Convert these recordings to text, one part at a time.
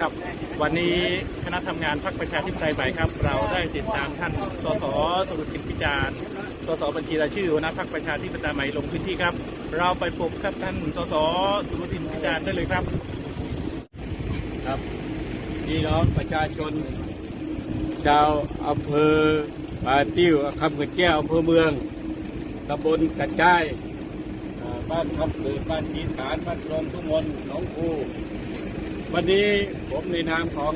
ครับ วันนี้คณะทำงานพรรคประชาธิปไตยใหม่ครับ เราได้ติดตามท่านสสสุรทินพิจารณ์สสบัญชีรายชื่อหัวหน้าพรรคประชาธิปไตยใหม่ลงพื้นที่ครับ เราไปพบครับท่านสสสุรทินพิจารณ์ได้เลยครับ ครับพี่น้องประชาชน ชาวอำเภอป่าติ้วคำเกิดแก้วอำเภอเมืองตำบลกระจายอ่ บ้านคำเกิดบ้านชีนฐานบ้านทรงทุกมนหนองคูวันนี้ผมในนามของ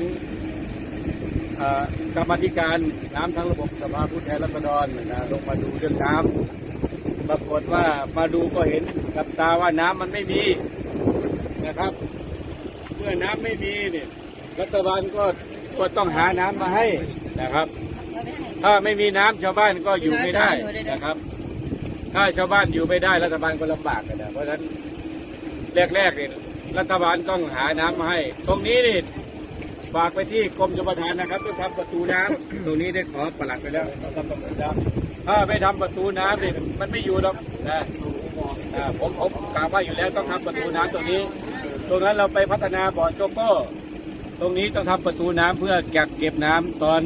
กรรมธิการน้ำทั้งระบบสภาผู้แทนราษฎรนะลงมาดูเรื่องน้ำปรากฏว่ามาดูก็เห็นกับตาว่าน้ำมันไม่มีนะครับ เมื่อน้ำไม่มีเนี่ยรัฐบาลก็ก็ต้องหาน้ำมาให้นะครับ ถ้าไม่มีน้ำชาวบ้านก็อยู่ไม่ได้นะครับ ถ้าชาวบ้านอยู่ไม่ได้รัฐบาลก็ลำบากกันนะเพราะฉะนั้นแรกๆเนี่ยรัฐบาลต้องหาน้ำมาให้ ตรงนี้นี่ฝากไปที่กรมชลประทานนะครับต้องทำประตูน้ำ ตรงนี้ได้ขอปลัดไปแล้วต้องทำประตูน้ำถ้าไม่ทำประตูน้ำเนี่ยมันไม่อยู่หรอกนะอ่าผมผมกล่าวว่าอยู่แล้วต้องทำประตูน้ำตรงนี้ ตรงนั้นเราไปพัฒนาบ่อโจโก้ ตรงนี้ต้องทำประตูน้ำเพื่อกักเก็บน้ำตอน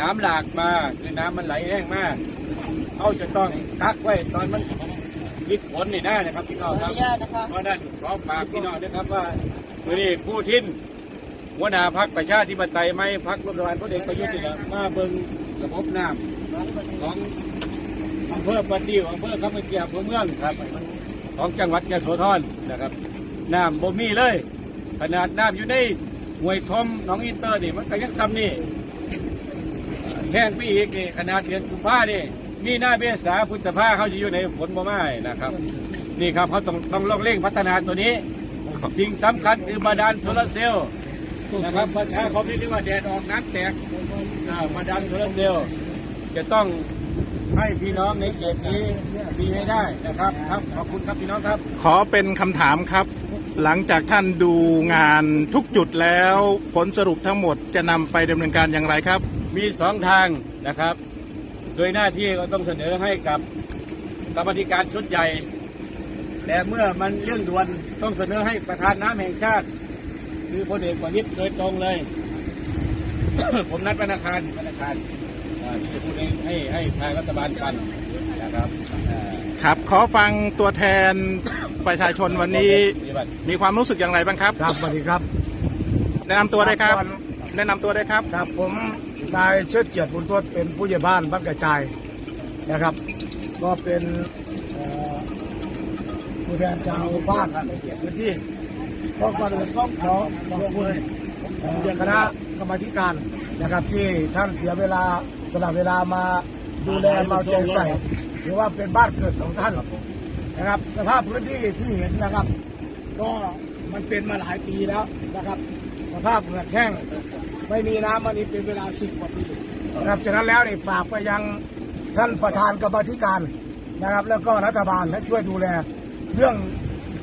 น้ำหลากมาคือน้ำมันไหลแห้งมาก เขาจะต้องกักไว้ตอนมันมิดฝนนี่ได้นะครับพี่น้องครับเพราะนั้นขอฝากพี่น้องนะครับว่าวันนี้ผู้ทิ้นหัวหน้าพักประชาธิปไตยไม่พักรัฐบาลพลเอกประยุทธ์นี่แหละมาเบิ่งระบบน้ำของอำเภอปะติวอำเภอคำเกียบอำเภอเมืองครับ ของจังหวัดยโสธรนะครับน้ำบ่มีเลย ขนาดน้ำอยู่ในห้วยทอมหนองอินเตอร์นี่มันก็ยังซ้ำนี่แห้งไปอีกนี่ขนาดเดือนกุมภานี่ มีหน้าเมษาพุทธภาเขาจะอยู่ในฝนบ่ไม่นะครับ นี่ครับเขาต้องต้องลองเร่งพัฒนาตัวนี้ สิ่งสำคัญคือบาดาลโซลาร์เซลล์นะครับภาษาเขาเรียกว่าแดดออกน้ำแตกอ่าบาดาลโซลาร์เซลล์จะต้องให้พี่น้องในเขตนี้มีให้ได้นะครับครับขอบคุณครับพี่น้องครับ ขอเป็นคำถามครับ หลังจากท่านดูงานทุกจุดแล้ว ผลสรุปทั้งหมดจะนำไปดำเนินการอย่างไรครับ มีสองทางนะครับ โดยหน้าที่ก็ต้องเสนอให้กับกรรมาธิการชุดใหญ่แต่เมื่อมันเรื่องด่วนต้องเสนอให้ประธานน้ำแห่งชาติ คือพลเอกประวิตรโดยตรงเลย ผมนัดธนาคารธนาคารอ่าที่จะพูดให้ให้ให้ทางรัฐบาลกันนะครับอ่าครับขอฟังตัวแทนประชาชนวันนี้ปฏิบัติมีความรู้สึกอย่างไรบ้างครับ ครับสวัสดีครับแนะนำตัวได้ครับก่อน แนะนำตัวได้ครับ ครับผมนายเชิดเกียรติบุญทวดเป็นผู้ใหญ่บ้านบ้านกระจายนะครับ ก็เป็นเอ่อผู้แทนชาวบ้านในเขตพื้นที่ก็ก่อนอื่นต้องขอขอบคุณเอ่อคณะกรรมาธิการนะครับ ที่ท่านเสียเวลาสละเวลามาดูแลมาเอาใจใส่ถือว่าเป็นบ้านเกิดของท่านนะครับ สภาพพื้นที่ที่เห็นนะครับ ก็มันเป็นมาหลายปีแล้วนะครับ สภาพเหงือกแห้ง ไม่มีน้ำมันนี้เป็นเวลาสิบกว่าปีนะครับฉะนั้นแล้วเนี่ยฝากไปยังท่านประธานกรรมธิการนะครับ แล้วก็รัฐบาลให้ช่วยดูแลเรื่อง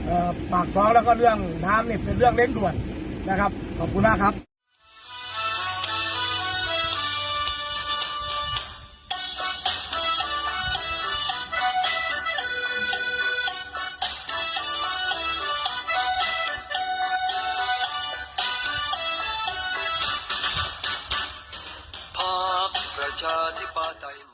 ออปากท้องแล้วก็เรื่องน้ำนี่เป็นเรื่องเร่งด่วนนะครับ ขอบคุณมากครับ प्रजाधिपातये